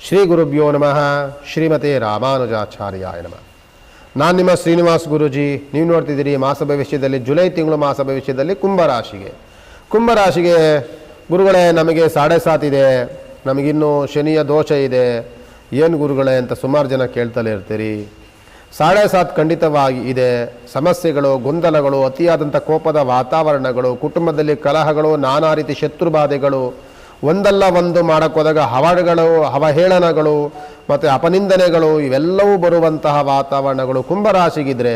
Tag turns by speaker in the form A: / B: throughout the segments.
A: ಶ್ರೀ ಗುರುಭ್ಯೋ ನಮಃ. ಶ್ರೀಮತಿ ರಾಮಾನುಜಾಚಾರ್ಯಾಯ ನಮಃ. ನಾನು ನಿಮ್ಮ ಶ್ರೀನಿವಾಸ್ ಗುರುಜಿ. ನೀವು ನೋಡ್ತಿದ್ದೀರಿ ಮಾಸ ಭವಿಷ್ಯದಲ್ಲಿ ಜುಲೈ ತಿಂಗಳು ಮಾಸ ಭವಿಷ್ಯದಲ್ಲಿ ಕುಂಭರಾಶಿಗೆ. ಕುಂಭರಾಶಿಗೆ ಗುರುಗಳೇ, ನಮಗೆ ಸಾಡೆ ಸಾತ್ ಇದೆ. ನಮಗಿನ್ನೂ ಶನಿಯ ದೋಷ ಇದೆ. ಏನು ಗುರುಗಳೇ ಅಂತ ಸುಮಾರು ಜನ ಕೇಳ್ತಲೇ ಇರ್ತೀರಿ. ಸಾಡೆ ಸಾತ್ ಖಂಡಿತವಾಗಿ ಇದೆ. ಸಮಸ್ಯೆಗಳು, ಗೊಂದಲಗಳು ಅತಿಯಾದಂಥ ಕೋಪದ ವಾತಾವರಣಗಳು, ಕುಟುಂಬದಲ್ಲಿ ಕಲಹಗಳು, ನಾನಾ ರೀತಿ ಶತ್ರುಬಾಧೆಗಳು ಒಂದಲ್ಲ ಒಂದು ಮಾಡೋಕ್ಕೋದಾಗ ಹವಾಡ್ಗಳು ಅವಹೇಳನಗಳು ಮತ್ತು ಅಪನಿಂದನೆಗಳು ಇವೆಲ್ಲವೂ ಬರುವಂತಹ ವಾತಾವರಣಗಳು. ಕುಂಭರಾಶಿಗಿದ್ರೆ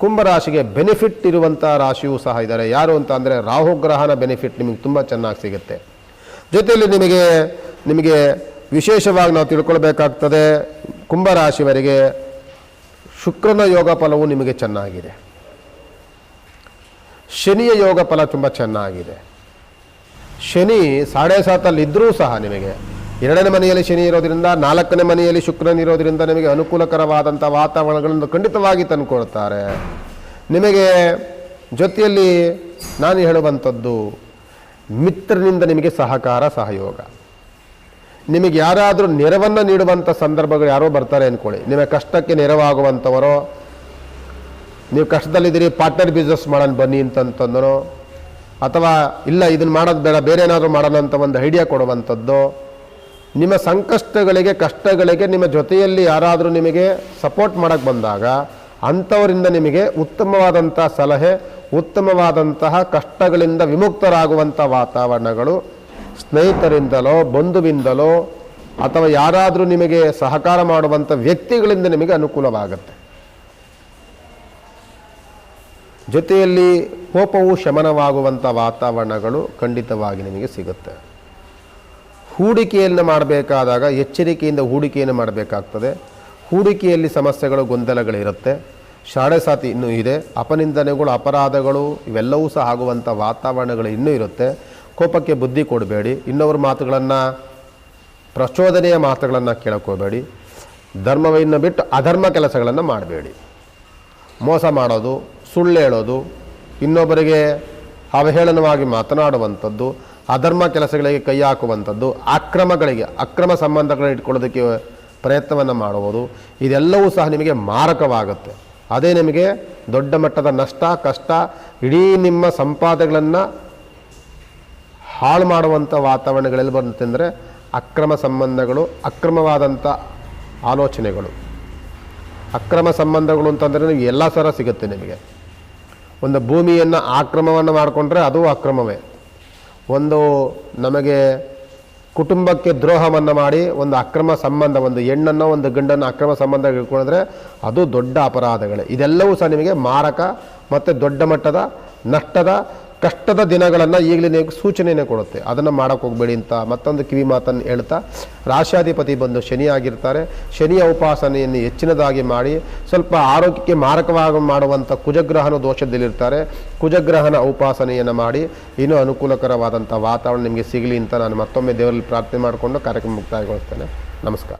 A: ಕುಂಭರಾಶಿಗೆ ಬೆನಿಫಿಟ್ ಇರುವಂಥ ರಾಶಿಯೂ ಸಹ ಇದ್ದಾರೆ ಯಾರು ಅಂತ ಅಂದರೆ ರಾಹುಗ್ರಹನ ಬೆನಿಫಿಟ್ ನಿಮಗೆ ತುಂಬ ಚೆನ್ನಾಗಿ ಸಿಗುತ್ತೆ. ಜೊತೆಯಲ್ಲಿ ನಿಮಗೆ ನಿಮಗೆ ವಿಶೇಷವಾಗಿ ನಾವು ತಿಳ್ಕೊಳ್ಬೇಕಾಗ್ತದೆ ಕುಂಭರಾಶಿವರಿಗೆ ಶುಕ್ರನ ಯೋಗ ಫಲವು ನಿಮಗೆ ಚೆನ್ನಾಗಿದೆ. ಶನಿಯ ಯೋಗ ಫಲ ತುಂಬ ಚೆನ್ನಾಗಿದೆ. ಶನಿ ಸಾಡೆ ಸಾತಲ್ಲಿ ಇದ್ದರೂ ಸಹ ನಿಮಗೆ. ಎರಡನೇ ಮನೆಯಲ್ಲಿ ಶನಿ ಇರೋದ್ರಿಂದ, ನಾಲ್ಕನೇ ಮನೆಯಲ್ಲಿ ಶುಕ್ರನಿರೋದರಿಂದ ನಿಮಗೆ ಅನುಕೂಲಕರವಾದಂಥ ವಾತಾವರಣಗಳನ್ನು ಖಂಡಿತವಾಗಿ ತಂದುಕೊಡ್ತಾರೆ ನಿಮಗೆ ಜೊತೆಯಲ್ಲಿ ನಾನು ಹೇಳುವಂಥದ್ದು, ಮಿತ್ರನಿಂದ ನಿಮಗೆ ಸಹಕಾರ, ಸಹಯೋಗ. ನಿಮಗೆ ಯಾರಾದರೂ ನೆರವನ್ನು ನೀಡುವಂಥ ಸಂದರ್ಭಗಳು ಯಾರೋ ಬರ್ತಾರೆ ಅಂದ್ಕೊಳ್ಳಿ. ನಿಮಗೆ ಕಷ್ಟಕ್ಕೆ ನೆರವಾಗುವಂಥವರೋ, ನೀವು ಕಷ್ಟದಲ್ಲಿದ್ದೀರಿ, ಪಾರ್ಟ್ನರ್ ಬಿಸ್ನೆಸ್ ಮಾಡೋಣ ಬನ್ನಿ ಅಂತಂತಂದನೋ ಅಥವಾ ಇಲ್ಲ ಇದನ್ನು ಮಾಡೋದು ಬೇಡ, ಬೇರೆ ಏನಾದರೂ ಮಾಡೋಣ ಅಂತ ಒಂದು ಐಡಿಯಾ ಕೊಡುವಂಥದ್ದು, ನಿಮ್ಮ ಸಂಕಷ್ಟಗಳಿಗೆ, ಕಷ್ಟಗಳಿಗೆ ನಿಮ್ಮ ಜೊತೆಯಲ್ಲಿ ಯಾರಾದರೂ ನಿಮಗೆ ಸಪೋರ್ಟ್ ಮಾಡೋಕ್ಕೆ ಬಂದಾಗ, ಅಂಥವರಿಂದ ನಿಮಗೆ ಉತ್ತಮವಾದಂಥ ಸಲಹೆ, ಉತ್ತಮವಾದಂತಹ ಕಷ್ಟಗಳಿಂದ ವಿಮುಕ್ತರಾಗುವಂಥ ವಾತಾವರಣಗಳು, ಸ್ನೇಹಿತರಿಂದಲೋ, ಬಂಧುವಿಂದಲೋ, ಅಥವಾ ಯಾರಾದರೂ ನಿಮಗೆ ಸಹಕಾರ ಮಾಡುವಂಥ ವ್ಯಕ್ತಿಗಳಿಂದ ನಿಮಗೆ ಅನುಕೂಲವಾಗುತ್ತೆ. ಜೊತೆಯಲ್ಲಿ ಕೋಪವು ಶಮನವಾಗುವಂಥ ವಾತಾವರಣಗಳು ಖಂಡಿತವಾಗಿ ನಿಮಗೆ ಸಿಗುತ್ತೆ. ಹೂಡಿಕೆಯನ್ನು ಮಾಡಬೇಕಾದಾಗ, ಎಚ್ಚರಿಕೆಯಿಂದ ಹೂಡಿಕೆಯನ್ನು ಮಾಡಬೇಕಾಗ್ತದೆ. ಹೂಡಿಕೆಯಲ್ಲಿ ಸಮಸ್ಯೆಗಳು, ಗೊಂದಲಗಳಿರುತ್ತೆ. ಶಾಡೆ ಸಾತಿ ಇನ್ನೂ ಇದೆ. ಅಪನಿಂದನೆಗಳು, ಅಪರಾಧಗಳು ಇವೆಲ್ಲವೂ ಸಹ ಆಗುವಂಥ ವಾತಾವರಣಗಳು ಇನ್ನೂ ಇರುತ್ತೆ. ಕೋಪಕ್ಕೆ ಬುದ್ಧಿ ಕೊಡಬೇಡಿ. ಇನ್ನೊಬ್ಬರ ಮಾತುಗಳನ್ನು, ಪ್ರಚೋದನೆಯ ಮಾತುಗಳನ್ನು ಕೇಳಕೋಬೇಡಿ ಧರ್ಮವನ್ನು ಬಿಟ್ಟು ಅಧರ್ಮ ಕೆಲಸಗಳನ್ನು ಮಾಡಬೇಡಿ. ಮೋಸ ಮಾಡೋದು, ಸುಳ್ಳು ಹೇಳೋದು ಇನ್ನೊಬ್ಬರಿಗೆ ಅವಹೇಳನವಾಗಿ ಮಾತನಾಡುವಂಥದ್ದು, ಅಧರ್ಮ ಕೆಲಸಗಳಿಗೆ ಕೈ ಹಾಕುವಂಥದ್ದು, ಅಕ್ರಮಗಳಿಗೆ, ಅಕ್ರಮ ಸಂಬಂಧಗಳನ್ನ ಇಟ್ಕೊಳ್ಳೋದಕ್ಕೆ ಪ್ರಯತ್ನವನ್ನು ಮಾಡುವುದು, ಇದೆಲ್ಲವೂ ಸಹ ನಿಮಗೆ ಮಾರಕವಾಗುತ್ತೆ. ಅದೇ ನಿಮಗೆ ದೊಡ್ಡ ಮಟ್ಟದ ನಷ್ಟ, ಕಷ್ಟ, ಇಡೀ ನಿಮ್ಮ ಸಂಪಾದನೆಗಳನ್ನು ಹಾಳು ಮಾಡುವಂಥ ವಾತಾವರಣಗಳೆಲ್ಲಿ ಬಂತಂದರೆ ಅಕ್ರಮ ಸಂಬಂಧಗಳು, ಅಕ್ರಮವಾದಂಥ ಆಲೋಚನೆಗಳು. ಅಕ್ರಮ ಸಂಬಂಧಗಳು ಅಂತಂದರೆ ನಿಮಗೆ ಎಲ್ಲ ಸರ ಸಿಗುತ್ತೆ ನಿಮಗೆ. ಒಂದು ಭೂಮಿಯನ್ನು ಆಕ್ರಮವನ್ನು ಮಾಡಿಕೊಂಡ್ರೆ ಅದು ಅಕ್ರಮವೇ. ಒಂದು ನಮಗೆ ಕುಟುಂಬಕ್ಕೆ ದ್ರೋಹವನ್ನು ಮಾಡಿ ಒಂದು ಅಕ್ರಮ ಸಂಬಂಧ, ಒಂದು ಹೆಣ್ಣನ್ನು, ಒಂದು ಗಂಡನ್ನು ಅಕ್ರಮ ಸಂಬಂಧ ಇಟ್ಕೊಂಡ್ರೆ ಅದು ದೊಡ್ಡ ಅಪರಾಧಗಳೇ. ಇದೆಲ್ಲವೂ ಸಹ ನಿಮಗೆ ಮಾರಕ ಮತ್ತು ದೊಡ್ಡ ಮಟ್ಟದ ನಷ್ಟದ ಕಷ್ಟದ ದಿನಗಳನ್ನು ಈಗಲೇ ನೀವು ಸೂಚನೆಯನ್ನು ಕೊಡುತ್ತೆ. ಅದನ್ನು ಮಾಡೋಕ್ಕೆ ಹೋಗಬೇಡಿ ಅಂತ ಮತ್ತೊಂದು ಕಿವಿ ಮಾತನ್ನು ಹೇಳ್ತಾ ರಾಶಾಧಿಪತಿ ಬಂದು ಶನಿ ಆಗಿರ್ತಾರೆ. ಶನಿಯ ಉಪಾಸನೆಯನ್ನು ಹೆಚ್ಚಿನದಾಗಿ ಮಾಡಿ, ಸ್ವಲ್ಪ ಆರೋಗ್ಯಕ್ಕೆ ಮಾರಕವಾಗಿ ಮಾಡುವಂಥ ಕುಜಗ್ರಹನ ದೋಷದಲ್ಲಿರ್ತಾರೆ. ಕುಜಗ್ರಹನ ಉಪಾಸನೆಯನ್ನು ಮಾಡಿ, ಇನ್ನೂ ಅನುಕೂಲಕರವಾದಂಥ ವಾತಾವರಣ ನಿಮಗೆ ಸಿಗಲಿ ಅಂತ ನಾನು ಮತ್ತೊಮ್ಮೆ ದೇವರಲ್ಲಿ ಪ್ರಾರ್ಥನೆ ಮಾಡಿಕೊಂಡು ಕಾರ್ಯಕ್ರಮ ಮುಕ್ತಾಯಗೊಳಿಸ್ತೇನೆ ನಮಸ್ಕಾರ.